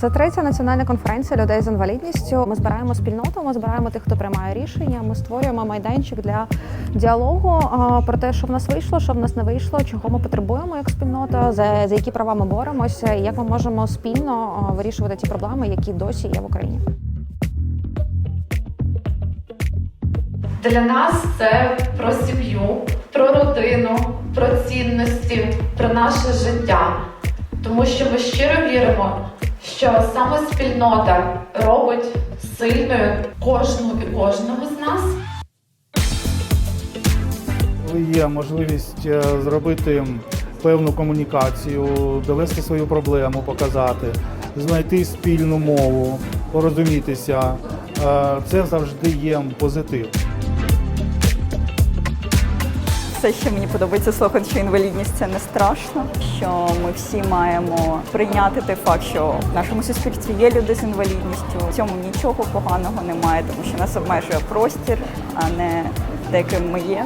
Це третя національна конференція людей з інвалідністю. Ми збираємо спільноту, ми збираємо тих, хто приймає рішення. Ми створюємо майданчик для діалогу про те, що в нас вийшло, що в нас не вийшло, чого ми потребуємо як спільнота, за, за які права ми боремося, і як ми можемо спільно вирішувати ті проблеми, які досі є в Україні. Для нас це про сім'ю, про родину, про цінності, про наше життя. Тому що ми щиро віримо, що саме спільнота робить сильною кожну і кожного з нас. Є можливість е, зробити певну комунікацію, довести свою проблему, показати, знайти спільну мову, порозумітися, е, це завжди є позитив. Все, що мені подобається слухати, що інвалідність це не страшно. Що ми всі маємо прийняти той факт, що в нашому суспільстві є люди з інвалідністю. В цьому нічого поганого немає, тому що нас обмежує простір, а не те, ми є.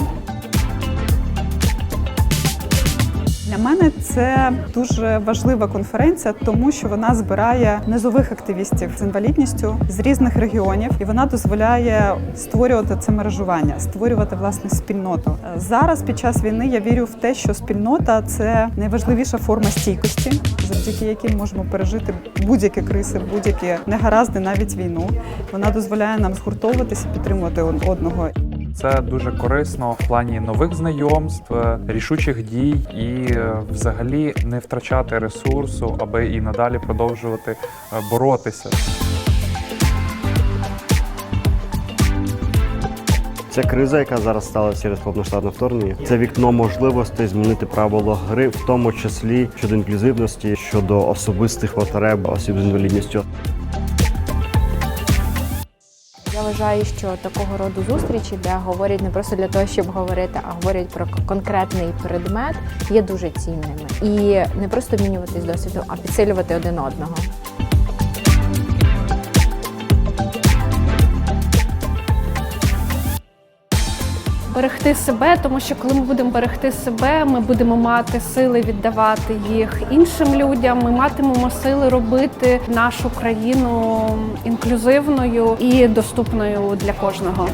Мене це дуже важлива конференція, тому що вона збирає низових активістів з інвалідністю з різних регіонів, і вона дозволяє створювати це мережування, створювати власне спільноту. Зараз під час війни я вірю в те, що спільнота це найважливіша форма стійкості, завдяки якій можемо пережити будь-які кризи, будь-які негаразди, навіть війну. Вона дозволяє нам згуртовуватися, підтримувати одного. Це дуже корисно в плані нових знайомств, е, рішучих дій і е, взагалі не втрачати ресурсу, аби і надалі продовжувати е, боротися. Ця криза, яка зараз сталася через повноштатне вторгнення, це вікно можливостей змінити правила гри, в тому числі щодо інклюзивності, щодо особистих потреб осіб з інвалідністю. Я вважаю, що такого роду зустрічі, де говорять не просто для того, щоб говорити, а говорять про конкретний предмет, є дуже цінними. І не просто обмінюватись досвідом, а підсилювати один одного. Берегти себе, тому що коли ми будемо берегти себе, ми будемо мати сили віддавати їх іншим людям. Ми матимемо сили робити нашу країну інклюзивною і доступною для кожного.